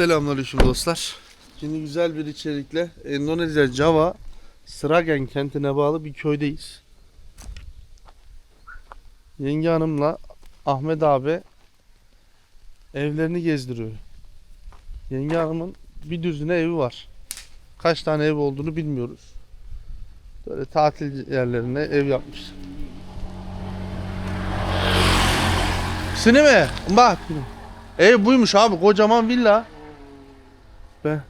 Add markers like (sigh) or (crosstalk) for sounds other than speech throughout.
Selamünaleyküm dostlar. Şimdi güzel bir içerikle Endonezya Java Sragen kentine bağlı bir köydeyiz. Yenge hanımla Ahmet abi evlerini gezdiriyor. Yenge hanımın bir düzine evi var. Kaç tane ev olduğunu bilmiyoruz. Böyle tatil yerlerine ev yapmış. Sini mi? Bak. Ev buymuş abi kocaman villa. Be.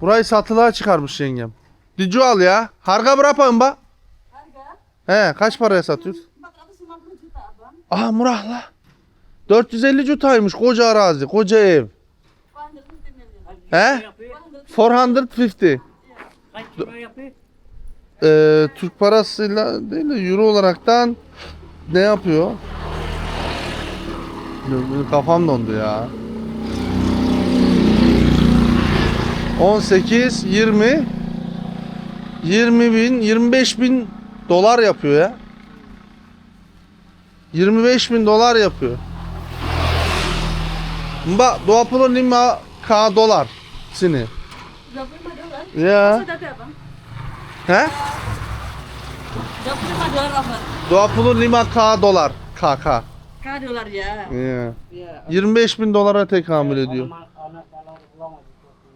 Burayı satılığa çıkarmış yengem. Dijual ya. Harga berapa mbak? Harga He kaç paraya satıyoruz? 450 juta abang. Aa murah la. 450 jutaymış koca arazi, koca ev. 450 million. He? 450. Kaç yapıyor? Ee, Türk parasıyla değil de euro olaraktan ne yapıyor? Kafam dondu ya. 18, 20, 20 bin, 25 bin dolar yapıyor ya. 25 bin dolar yapıyor. Mbak, 25 k dolar sini. 25 dolar. Ya. He? 25 dolar abang. 25 k dolar. KK. K dolar ya. Ya. Ya. 25 bin dolara tekamül ediyor. Ana- Anahtarları bulamadık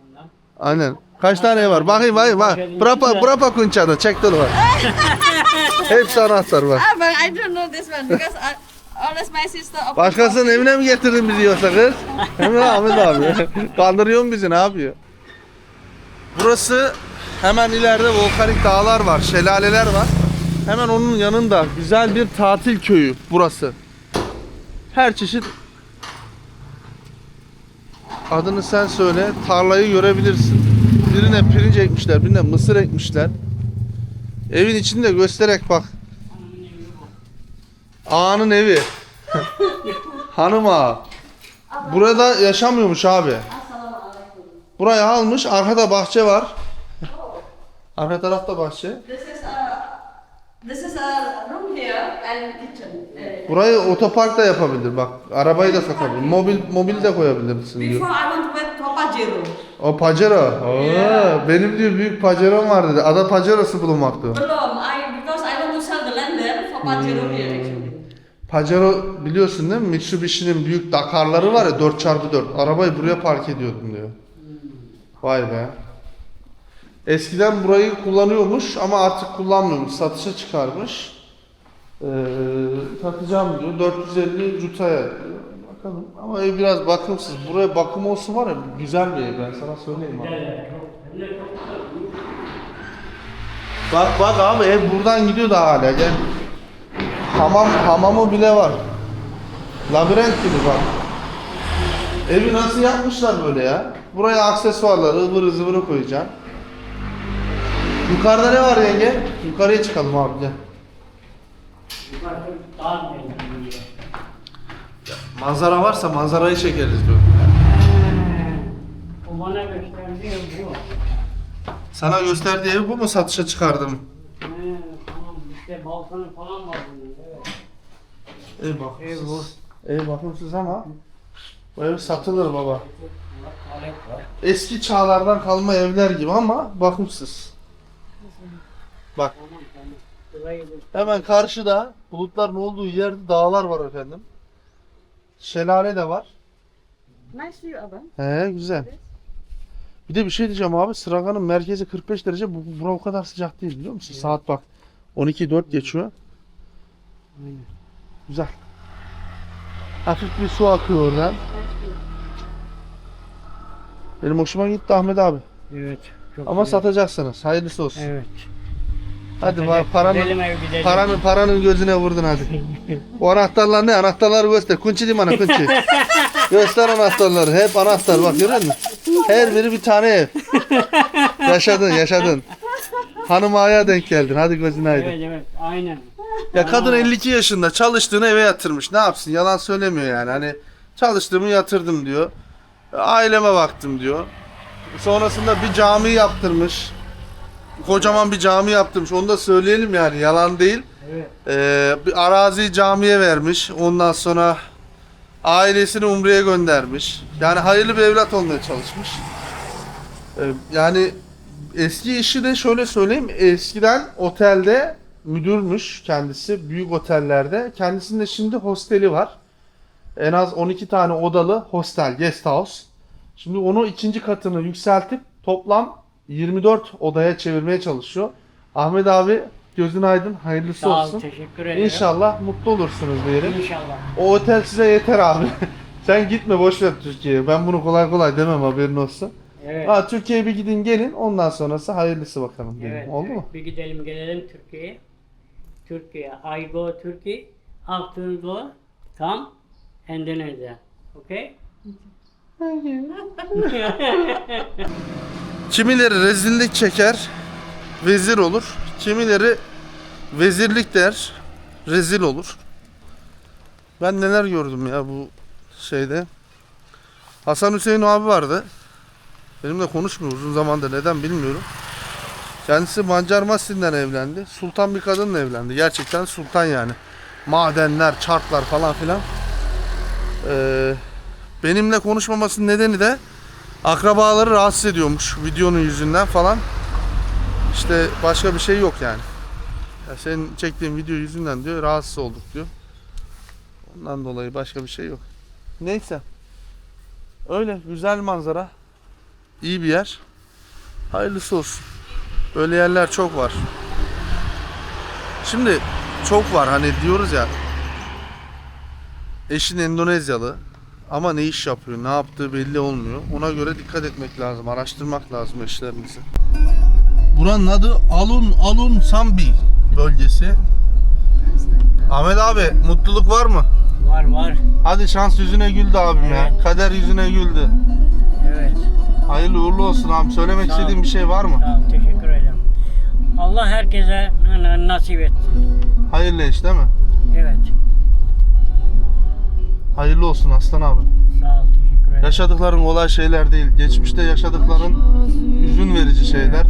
bundan. Aynen. Kaç tane var? Bakayım bakayım bak. Berapa berapa kuncanı? Çek dolu var. (laughs) Hepsi anahtar var. Abang, I don't know this one because I, always my sister open Başkasının evine mi getirdin bizi yoksa kız? Hemen Ahmet abi. (laughs) Kandırıyor mu bizi ne yapıyor? Burası hemen ileride volkanik dağlar var, şelaleler var. Hemen onun yanında güzel bir tatil köyü burası. Her çeşit adını sen söyle tarlayı görebilirsin. Birine pirinç ekmişler, birine mısır ekmişler. Evin içini de göstererek bak. Ağanın evi. (laughs) Hanım ağa. Burada yaşamıyormuş abi. Burayı almış, arkada bahçe var. (laughs) Arka tarafta bahçe. This is a room here and kitchen. Burayı otopark da yapabilir bak. Arabayı da sokabilir. Mobil mobil de koyabilirsin diyor. Before I want to get Pajero. O Pajero. Oo, benim diyor büyük Pajero'm var dedi. Ada Pajero'su bulunmakta. Belum, I because I want to sell the land there for Pajero here actually. Pajero biliyorsun değil mi? Mitsubishi'nin büyük Dakar'ları var ya 4x4. Arabayı buraya park ediyordum diyor. Vay be. Eskiden burayı kullanıyormuş ama artık kullanmıyormuş. Satışa çıkarmış. Ee, satacağım diyor. 450 jutaya diyor. Bakalım. Ama ev biraz bakımsız. Buraya bakım olsun var ya güzel bir ev ben sana söyleyeyim abi. Bak bak abi ev buradan gidiyor da hala gel. Hamam hamamı bile var. Labirent gibi bak. Evi nasıl yapmışlar böyle ya? Buraya aksesuarları ıvırı zıvırı koyacaksın. Yukarıda ne var yenge? Yukarıya çıkalım abi gel. Yukarıda dağ meydanı. Manzara varsa manzarayı çekeriz diyor. O bana gösterdiği ev bu. Sana gösterdiği evi bu mu satışa çıkardım? He, tamam işte balkonu falan var bunun. Evet. Ev Ev bu. bakımsız. Ev bakımsız ama bu ev satılır baba. Bak, Tuvalet var. Eski çağlardan kalma evler gibi ama bakımsız. Bak hemen karşıda bulutların olduğu yerde dağlar var efendim. Şelale de var. Nice view abang. He güzel. Bir de bir şey diyeceğim abi Sıraga'nın merkezi 45 derece bu, bura o kadar sıcak değil biliyor musun? Saat bak 12.4 geçiyor. Aynen. Güzel. Hafif bir su akıyor oradan. Benim hoşuma gitti Ahmet abi. Evet. Çok Ama güzel. satacaksınız. Hayırlısı olsun. Evet. Hadi var paranın Gidelim ev gidelim. Paranın paranın gözüne vurdun hadi. (laughs) O anahtarlar ne? Anahtarları göster. Kunçi diyeyim ana kunçi. (laughs) göster anahtarları. Hep anahtar bak görüyor musun? Her biri bir tane ev. (laughs) yaşadın yaşadın. Hanım ağaya denk geldin. Hadi gözün aydın. Evet evet aynen. Ya kadın 52 yaşında çalıştığını eve yatırmış. Ne yapsın? Yalan söylemiyor yani. Hani çalıştığımı yatırdım diyor. Aileme baktım diyor. Sonrasında bir cami yaptırmış. Kocaman bir cami yaptırmış. Onu da söyleyelim yani. Yalan değil. Evet. Ee, bir arazi camiye vermiş. Ondan sonra Ailesini Umre'ye göndermiş. Yani hayırlı bir evlat olmaya çalışmış. Ee, Yani eski işi de şöyle söyleyeyim. Eskiden otelde müdürmüş kendisi. Büyük otellerde. Kendisinde şimdi hosteli var. En az 12 tane odalı hostel, guest house. Şimdi onu ikinci katını yükseltip toplam 24 odaya çevirmeye çalışıyor. Ahmet abi gözün aydın, hayırlısı Sağ ol, olsun. teşekkür ederim. İnşallah mutlu olursunuz diyelim. İnşallah. O otel size yeter abi. (laughs) Sen gitme boş ver Türkiye'ye. Ben bunu kolay kolay demem haberin olsun. Evet. Ha Türkiye'ye bir gidin gelin ondan sonrası hayırlısı bakalım diyelim. Evet, Oldu mu? Bir gidelim gelelim Türkiye'ye. Türkiye. I go Turkey. After go come Endonezya. Okay? (laughs) Kimileri rezillik çeker, vezir olur. Kimileri vezirlik der, rezil olur. Ben neler gördüm ya bu şeyde. Hasan Hüseyin abi vardı. Benimle konuşmuyor uzun zamandır neden bilmiyorum. Kendisi Mancar Mastin'den evlendi. Sultan bir kadınla evlendi. Gerçekten sultan yani. Madenler, çarklar falan filan. Ee, benimle konuşmamasının nedeni de akrabaları rahatsız ediyormuş videonun yüzünden falan. İşte başka bir şey yok yani. Ya senin çektiğin video yüzünden diyor rahatsız olduk diyor. Ondan dolayı başka bir şey yok. Neyse. Öyle güzel manzara. İyi bir yer. Hayırlısı olsun. Böyle yerler çok var. Şimdi çok var hani diyoruz ya. Eşin Endonezyalı ama ne iş yapıyor, ne yaptığı belli olmuyor. Ona göre dikkat etmek lazım, araştırmak lazım eşlerinizi. Buranın adı Alun Alun Sambi bölgesi. Ahmet abi mutluluk var mı? Var var. Hadi şans yüzüne güldü abim ya. Evet. Kader yüzüne güldü. Evet. Hayırlı uğurlu olsun abi. Söylemek Sağ istediğin bir şey var mı? Sağ ol, teşekkür ederim. Allah herkese nasip etsin. Hayırlı eş değil mi? Evet. Hayırlı olsun aslan abi. Sağ ol, teşekkür ederim. Yaşadıkların kolay şeyler değil. Geçmişte yaşadıkların üzün verici şeyler.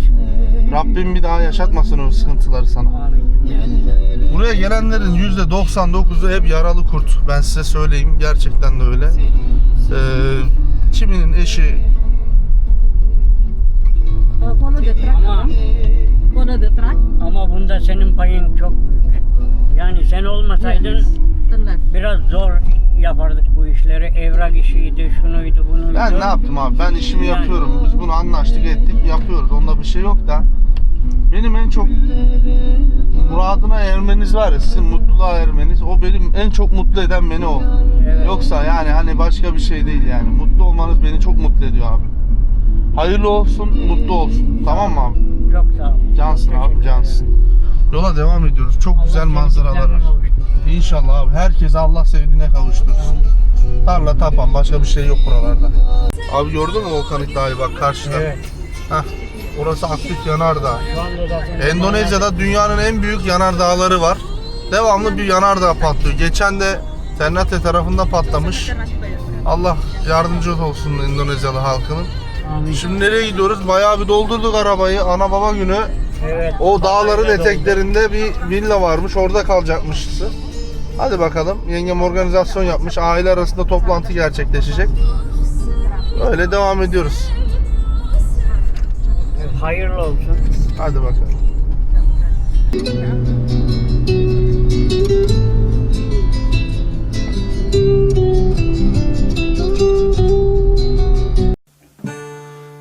Rabbim bir daha yaşatmasın o sıkıntıları sana. Buraya gelenlerin %99'u hep yaralı kurt. Ben size söyleyeyim. Gerçekten de öyle. Ee, kiminin eşi follow the track. Ama Aram. Follow the track. ama bunda senin payın çok büyük. Yani sen olmasaydın Left. biraz zor yapardık bu işleri. Evrak işiydi, şunuydu, bunuydu. Ben ne yaptım abi? Ben işimi Yani. yapıyorum. Biz bunu anlaştık ettik yapıyoruz. Onda bir şey yok da. Benim en çok muradına ermeniz var ya sizin mutluluğa ermeniz. O benim en çok mutlu eden beni o. Evet. Yoksa yani hani başka bir şey değil yani. Mutlu olmanız beni çok mutlu ediyor abi. Hayırlı olsun, mutlu olsun. Tamam mı abi? Çok sağ ol. Cansın abi, cansın. Yola devam ediyoruz. Çok Allah güzel manzaralar var. İnşallah abi. Herkese Allah sevdiğine kavuştursun. Tarla tapan başka bir şey yok buralarda. Abi gördün mü volkanik dağı bak karşıda. Evet. Heh, orası aktif yanardağ. Endonezya'da dünyanın en büyük yanardağları var. Devamlı bir yanardağ patlıyor. Geçen de Ternate tarafında patlamış. Allah yardımcı olsun Endonezyalı halkının. Amin. Şimdi nereye gidiyoruz? Bayağı bir doldurduk arabayı. Ana baba günü. Evet. O dağların eteklerinde bir villa varmış. Orada kalacakmışız. Hadi bakalım. Yengem organizasyon yapmış. Aile arasında toplantı gerçekleşecek. Öyle devam ediyoruz. Hayırlı olsun. Hadi bakalım.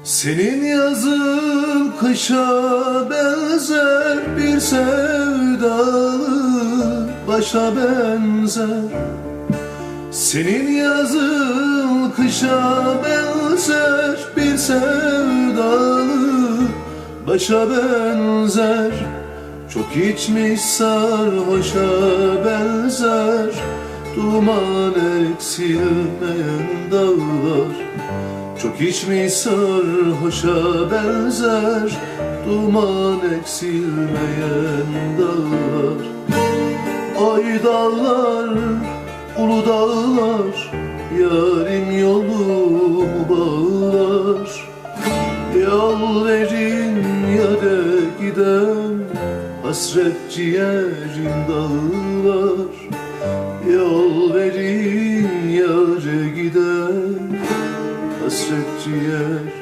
Senin yazın kışa benzer bir sevdalı başa benzer. Senin yazın kışa benzer bir sevdalı başa benzer. Çok içmiş sarhoşa benzer Duman eksilmeyen dağlar. Çok içmiş sarhoşa benzer Duman eksilmeyen dağlar Ay dağlar, ulu dağlar Yarim yolumu bağlar. Yol verin ya da gidem Hasret ciğerim dağlar. Yol verin yâre gider Hasret ciğerim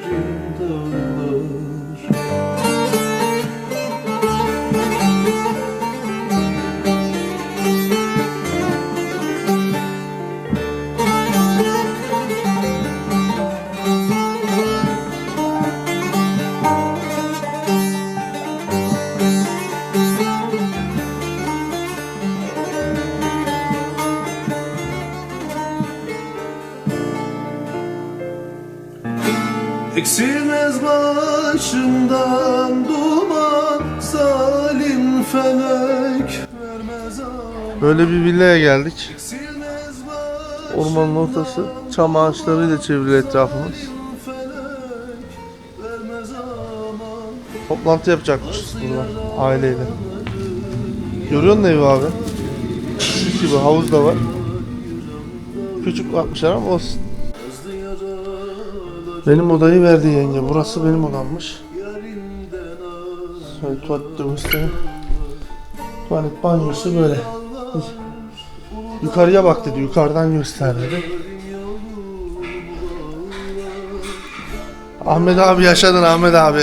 Eksilmez başımdan duman Zalim felek vermez Böyle bir villaya geldik. Ormanın ortası. Çam ağaçlarıyla çevrili etrafımız. Toplantı yapacakmışız burada aileyle. Görüyor musun evi abi? Küçük gibi havuz da var. Küçük yapmışlar ama olsun. Benim odayı verdi yenge. Burası benim odammış. Şöyle tuvalet göstereyim. Tuvalet banyosu böyle. Yukarıya bak dedi. Yukarıdan göster dedi. Ahmet abi yaşadın Ahmet abi.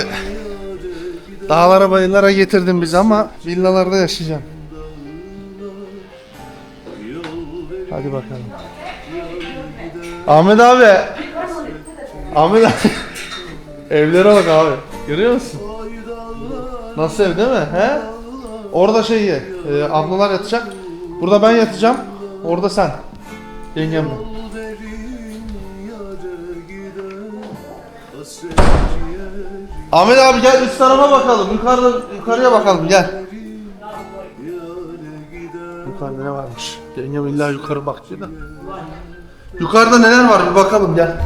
Dağlara bayırlara getirdin bizi ama villalarda yaşayacaksın. Hadi bakalım. Ahmet abi. Ahmet. (laughs) Evlere bak abi. Görüyor musun? Nasıl ev değil mi? He? Orada şey e, ablalar yatacak. Burada ben yatacağım. Orada sen. Yengem ben. verin yâre gider Hasret ciğerim Ahmet abi gel üst tarafa bakalım. Yukarıda yukarıya bakalım gel. Yukarıda ne varmış? Yengem illa yukarı bakıyor da. Yukarıda neler var bir bakalım gel.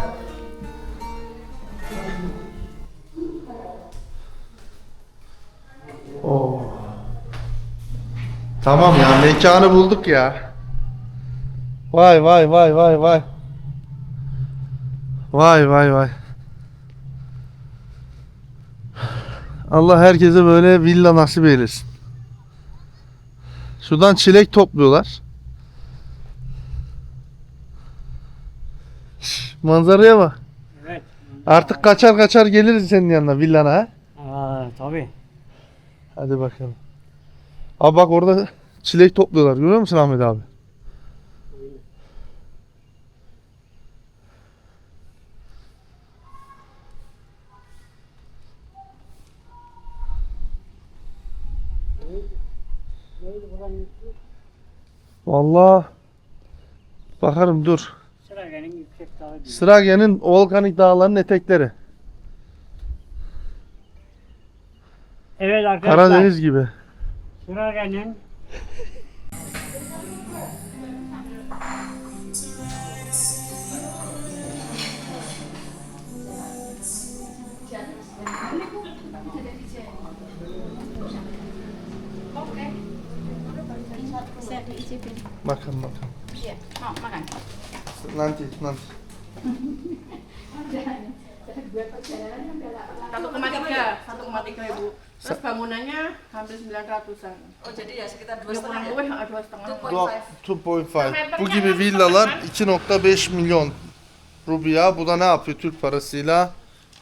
Oo. Tamam ya mekanı bulduk ya. Vay vay vay vay vay. Vay vay vay. Allah herkese böyle villa nasip eylesin. Şuradan çilek topluyorlar. Şş, Manzaraya bak. Evet. Artık kaçar kaçar geliriz senin yanına villana ha. Aa, tabii. Hadi bakalım. Abi bak orada çilek topluyorlar. Görüyor musun Ahmet abi? Vallahi bakarım dur. Sırage'nin volkanik dağlarının etekleri. Evet arkadaşlar. Karadeniz gibi. İcipin. Bakın bakın. Iya, mau makan. Nanti nanti. Satu koma tiga, satu koma tiga ibu. Terus bangunannya hampir sembilan ratusan. Oh jadi ya sekitar dua setengah kurang ya? lebih dua setengah. Do- 2.5. Bu gibi villalar 2.5 milyon rubiya. Bu da ne yapıyor Türk parasıyla?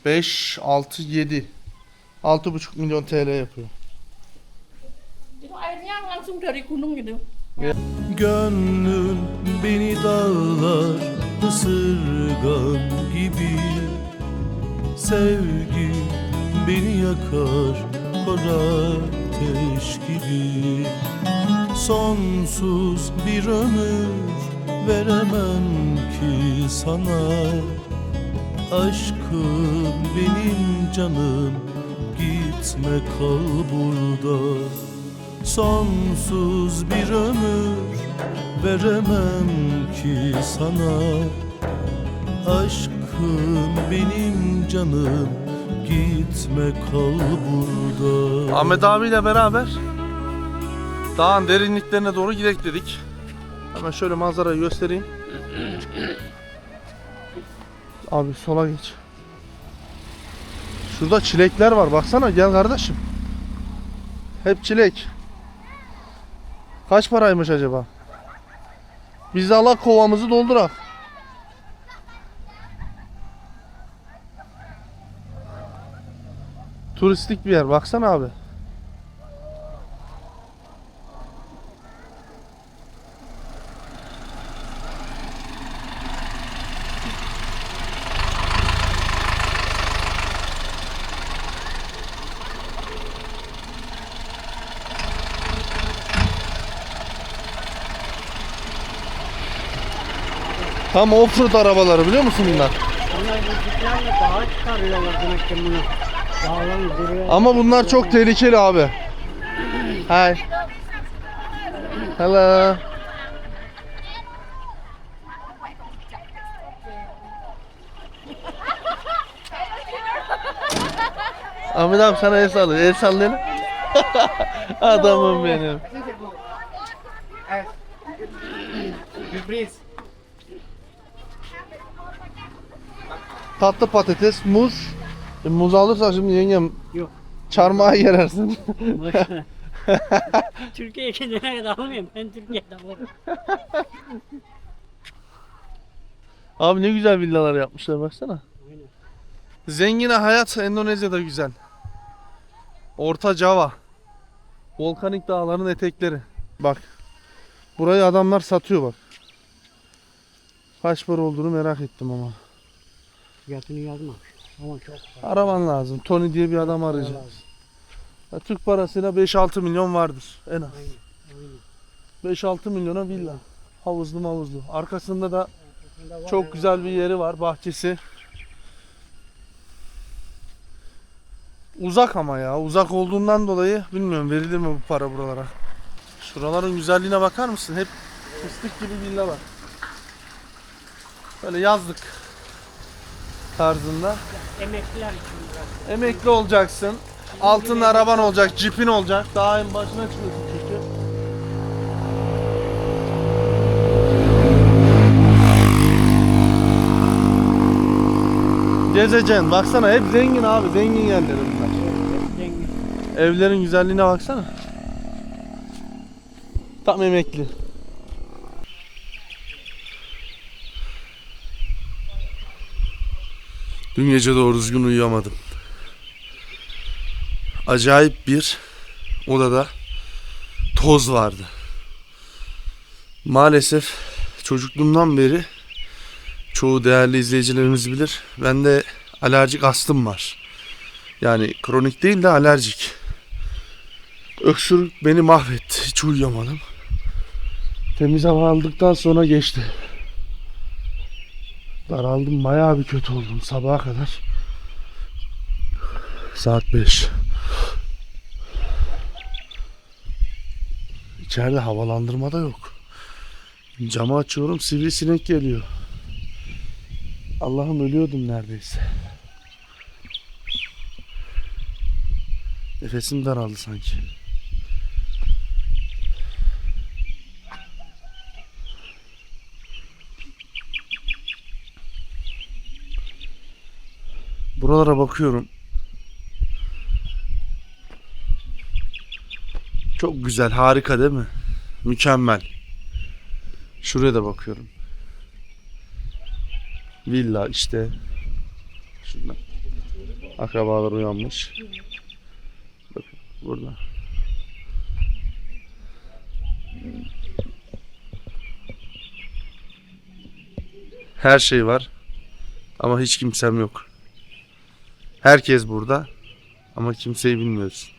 5, 6, 7. 6,5 milyon TL yapıyor. Itu airnya langsung dari gunung gitu. Gönlün beni dağlar ısırgan gibi Sevgi beni yakar kor ateş gibi. Sonsuz bir ömür veremem ki sana. Aşkım benim canım gitme kal burada. Sonsuz bir ömür veremem ki sana. Aşkım benim canım gitme kal burada Ahmet abiyle beraber dağın derinliklerine doğru gidelim dedik. Hemen şöyle manzarayı göstereyim. Abi sola geç. Şurada çilekler var baksana gel kardeşim. Hep çilek. Kaç paraymış acaba? Biz de ala kovamızı doldurak. Turistik bir yer. Baksana abi. Tam offroad arabaları biliyor musun bunlar? Bunlar bu jiplerle dağa çıkarıyorlar demek ki bunu. Ama bunlar çok tehlikeli abi. Hi. Hello. Ahmet abi sana el sallıyor. El sallayın. (laughs) Adamım benim. Tatlı patates, muz. E, muz alırsan şimdi yengem Yok. çarmıha yerersin. Boşver. (laughs) Türkiye'ye gidene kadar almayayım. Ben Türkiye'de alırım. Abi ne güzel villalar yapmışlar baksana. Aynen. Zengine hayat Endonezya'da güzel. Orta Java. Volkanik dağların etekleri. Bak. Burayı adamlar satıyor bak. Kaç para olduğunu merak ettim ama. Fiyatını yazmamış. Çok. Araban lazım. Tony diye bir adam arayacağız. Ya, Türk parasıyla 5-6 milyon vardır en az. Aynen. 5-6 milyona villa. Havuzlu mavuzlu. Arkasında da çok güzel bir yeri var. Bahçesi. Uzak ama ya. Uzak olduğundan dolayı bilmiyorum verilir mi bu para buralara. Şuraların güzelliğine bakar mısın? Hep fıstık gibi villa var. Böyle yazlık tarzında. Emekliler için biraz. Emekli olacaksın. Altın araban olacak, cipin olacak. Daha en başına çıkıyorsun çünkü. Gezeceksin. Baksana hep zengin abi. Zengin yerleri bunlar. Zengin. Evlerin güzelliğine baksana. Tam emekli. Dün gece doğru düzgün uyuyamadım. Acayip bir odada toz vardı. Maalesef çocukluğumdan beri çoğu değerli izleyicilerimiz bilir. Bende alerjik astım var. Yani kronik değil de alerjik. Öksürük beni mahvetti. Hiç uyuyamadım. Temiz hava aldıktan sonra geçti. Daraldım. Bayağı bir kötü oldum sabaha kadar. Saat 5. İçeride havalandırma da yok. Camı açıyorum sivrisinek geliyor. Allah'ım ölüyordum neredeyse. Nefesim daraldı sanki. Buralara bakıyorum. Çok güzel, harika değil mi? Mükemmel. Şuraya da bakıyorum. Villa işte. Şurada. Akrabalar uyanmış. Bakın burada. Her şey var. Ama hiç kimsem yok. Herkes burada. Ama kimseyi bilmiyoruz.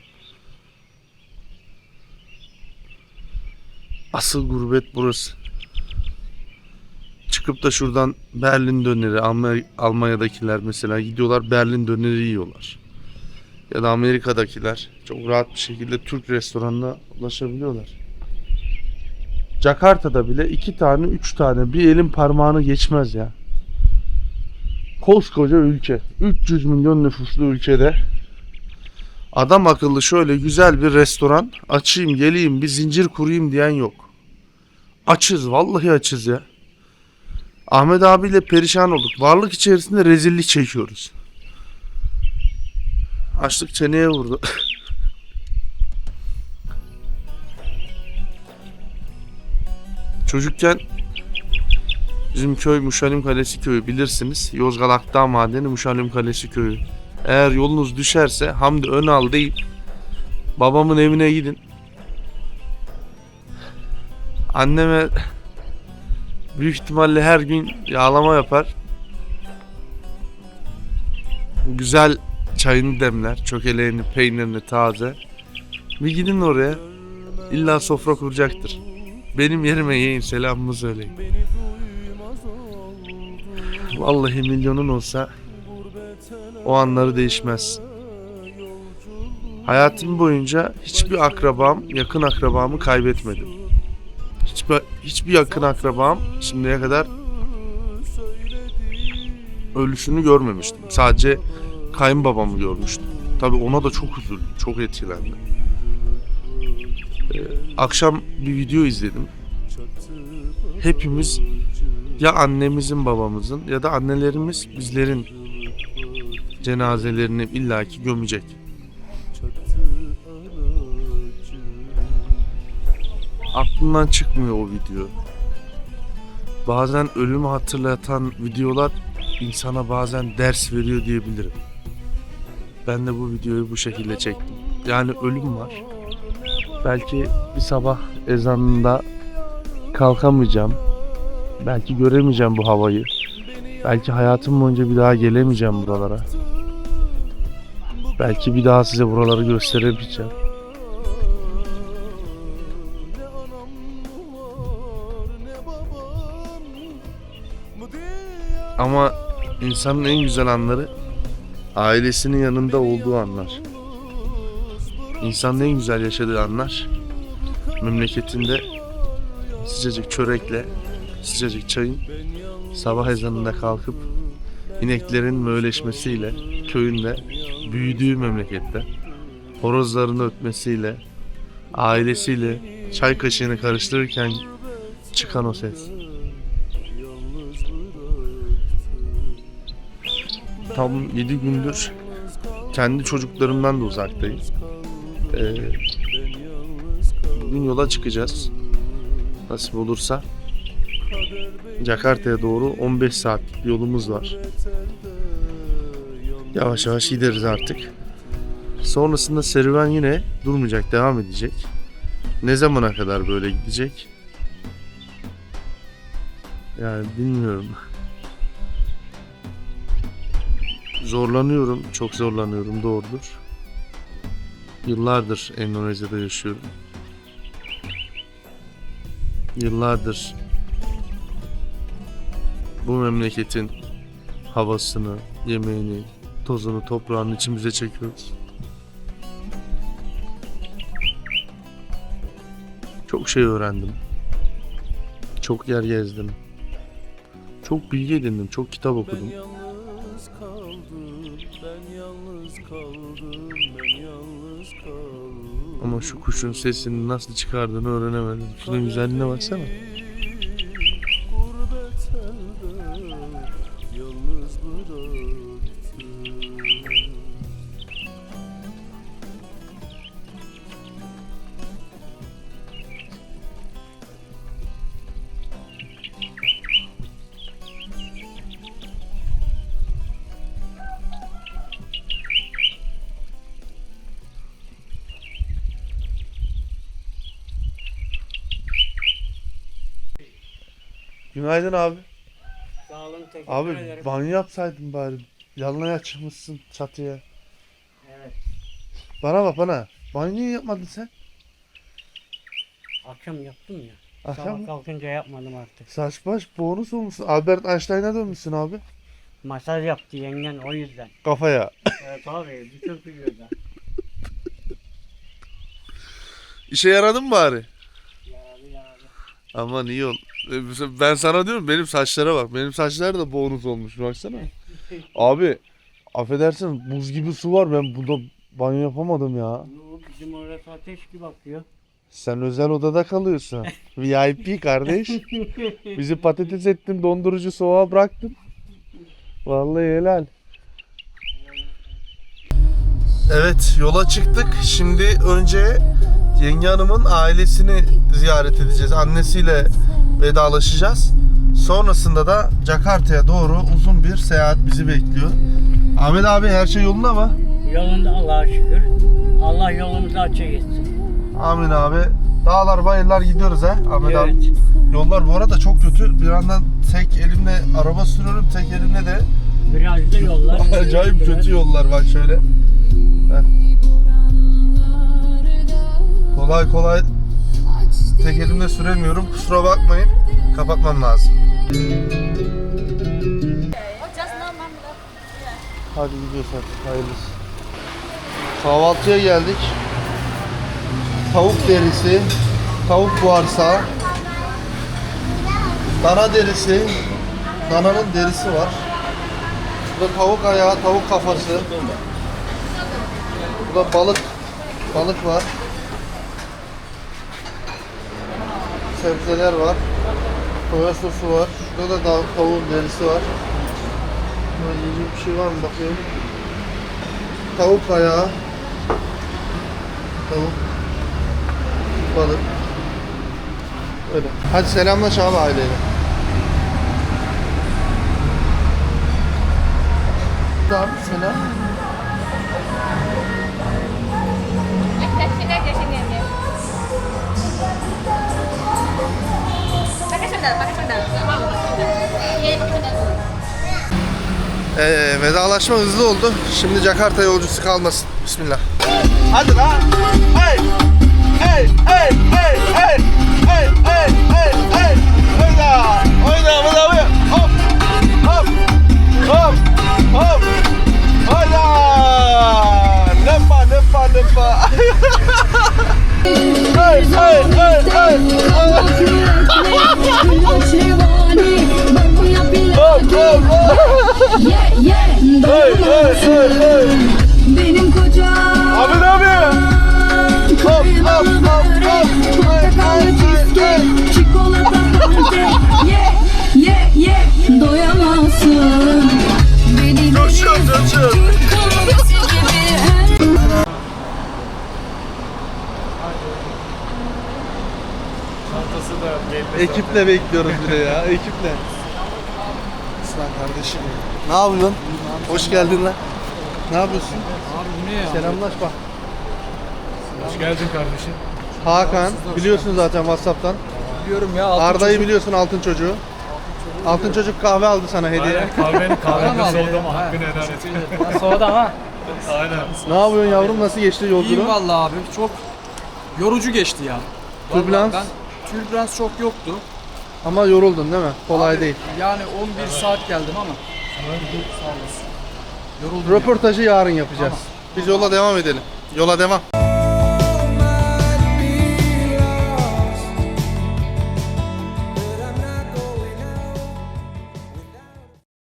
Asıl gurbet burası. Çıkıp da şuradan Berlin döneri, Almanya, Almanya'dakiler mesela gidiyorlar Berlin döneri yiyorlar. Ya da Amerika'dakiler çok rahat bir şekilde Türk restoranına ulaşabiliyorlar. Jakarta'da bile iki tane, üç tane bir elin parmağını geçmez ya. Koskoca ülke. 300 milyon nüfuslu ülkede adam akıllı şöyle güzel bir restoran açayım, geleyim, bir zincir kurayım diyen yok. Açız, vallahi açız ya. Ahmet abiyle perişan olduk. Varlık içerisinde rezillik çekiyoruz. Açlık çeneye vurdu. (laughs) Çocukken Bizim köy Muşalim Kalesi köyü bilirsiniz. Yozgat Akdağ Madeni Muşalim Kalesi köyü. Eğer yolunuz düşerse Hamdi Önal deyip babamın evine gidin. Anneme büyük ihtimalle her gün yağlama yapar. Güzel çayını demler. Çökeleğini, peynirini taze. Bir gidin oraya. İlla sofra kuracaktır. Benim yerime yiyin selamımı söyleyin. Vallahi milyonun olsa o anları değişmez. Hayatım boyunca hiçbir akrabam, yakın akrabamı kaybetmedim. Hiçbir, hiçbir yakın akrabam şimdiye kadar ölüsünü görmemiştim. Sadece kayınbabamı görmüştüm. Tabii ona da çok üzüldüm, çok etkilendim. Ee, akşam bir video izledim. Hepimiz ya annemizin babamızın ya da annelerimiz bizlerin cenazelerini illaki gömecek. Aklımdan çıkmıyor o video. Bazen ölümü hatırlatan videolar insana bazen ders veriyor diyebilirim. Ben de bu videoyu bu şekilde çektim. Yani ölüm var. Belki bir sabah ezanında kalkamayacağım. Belki göremeyeceğim bu havayı. Belki hayatım boyunca bir daha gelemeyeceğim buralara. Belki bir daha size buraları gösteremeyeceğim. Ama insanın en güzel anları ailesinin yanında olduğu anlar. İnsanın en güzel yaşadığı anlar memleketinde sıcacık çörekle, sıcacık çayın sabah ezanında kalkıp ineklerin möleşmesiyle köyünde büyüdüğü memlekette horozların ötmesiyle ailesiyle çay kaşığını karıştırırken çıkan o ses. Tam 7 gündür kendi çocuklarımdan da uzaktayım. Ee, bugün yola çıkacağız. Nasip olursa. Jakarta'ya doğru 15 saatlik yolumuz var. Yavaş yavaş gideriz artık. Sonrasında serüven yine durmayacak, devam edecek. Ne zamana kadar böyle gidecek? Yani bilmiyorum. Zorlanıyorum, çok zorlanıyorum doğrudur. Yıllardır Endonezya'da yaşıyorum. Yıllardır bu memleketin havasını, yemeğini, tozunu, toprağını içimize çekiyoruz. Çok şey öğrendim. Çok yer gezdim. Çok bilgi edindim, çok kitap okudum. yalnız kaldım, ben yalnız kaldım, ben yalnız kaldım. Ama şu kuşun sesini nasıl çıkardığını öğrenemedim. Şunun güzelliğine baksana. Günaydın abi. Sağ olun, teşekkür Abi ederim. banyo yapsaydın bari. Yanına çıkmışsın çatıya. Evet. Bana bak bana. Banyo yapmadın sen. Akşam yaptım ya. Akşam Sabah mı? kalkınca yapmadım artık. Saç baş bonus olmuşsun. Albert Einstein'a dönmüşsün abi. Masaj yaptı yengen o yüzden. Kafaya. Evet abi, çok biliyordu. İşe yaradın mı bari? Yağlı yağlı. Aman iyi ol. Ben sana diyorum benim saçlara bak. Benim saçlar da bonus olmuş baksana. Abi affedersin buz gibi su var ben burada banyo yapamadım ya. Bizim orası ateş gibi bakıyor. Sen özel odada kalıyorsun. (laughs) VIP kardeş. (laughs) Bizi patates ettin dondurucu soğuğa bıraktın. Vallahi helal. Evet yola çıktık. Şimdi önce yenge hanımın ailesini ziyaret edeceğiz. Annesiyle vedalaşacağız. Sonrasında da Jakarta'ya doğru uzun bir seyahat bizi bekliyor. Ahmet abi her şey yolunda mı? Yolunda Allah'a şükür. Allah yolumuzu açık etsin. Amin abi. Dağlar bayırlar gidiyoruz ha Ahmet abi. Evet. Yollar bu arada çok kötü. Bir yandan tek elimle araba sürüyorum, tek elimle de Virajlı yollar. (laughs) acayip kötü yollar bak şöyle. Heh. Kolay kolay tek elimle süremiyorum. Kusura bakmayın. Kapatmam lazım. Hadi gidiyoruz artık. Hayırlısı. Kahvaltıya geldik. Tavuk derisi, tavuk buharsa, dana derisi, dananın derisi var. Burada tavuk ayağı, tavuk kafası. Burada balık, balık var. Sebzeler var. Soya sosu var. Şurada da tav- tavuğun derisi var. Böyle yiyecek bir şey var mı bakayım. Tavuk ayağı. Tavuk. Balık. Öyle. Hadi selamlaş abi aileyle. Abi selam. Ee, vedalaşma hızlı oldu. Şimdi Jakarta yolcusu kalmasın. Bismillah. Hadi lan. Hey! Hey! Hey! Hey! Hey! Hey! Hey! Hey! Hey! Oyna! Oyna Ahmet abi! Hop! Hop! Hop! Hop! Oyna! Lepa! Lepa! Lepa! Hayır, hayır, hayır, hayır. Hey, hey, hey, hey. Ekiple bekliyoruz bir de ya, ekiple. Aslan kardeşim. Ne yapıyorsun? Hoş geldin lan. Ne yapıyorsun? Abi bu ne ya? Selamlaş bak. Hoş geldin kardeşim. Hakan, biliyorsun zaten Whatsapp'tan. Biliyorum ya. altın Arda'yı çocuk- biliyorsun altın çocuğu. Altın çocuk kahve aldı sana hediye. Aynen kahveni (laughs) kahveni soğudu ama hakkını helal et. (laughs) Soğudu ama. Aynen. Ne yapıyorsun yavrum? Nasıl geçti İyiyim yolculuğun? vallahi abi. Çok yorucu geçti ya. Vallahi Türbülans? Ben türbülans çok yoktu. Ama yoruldun değil mi? Kolay Abi, değil. Yani 11 saat geldim ama. Sağ olasın. Yoruldum. Röportajı yarın yapacağız. Biz yola devam edelim. Yola devam.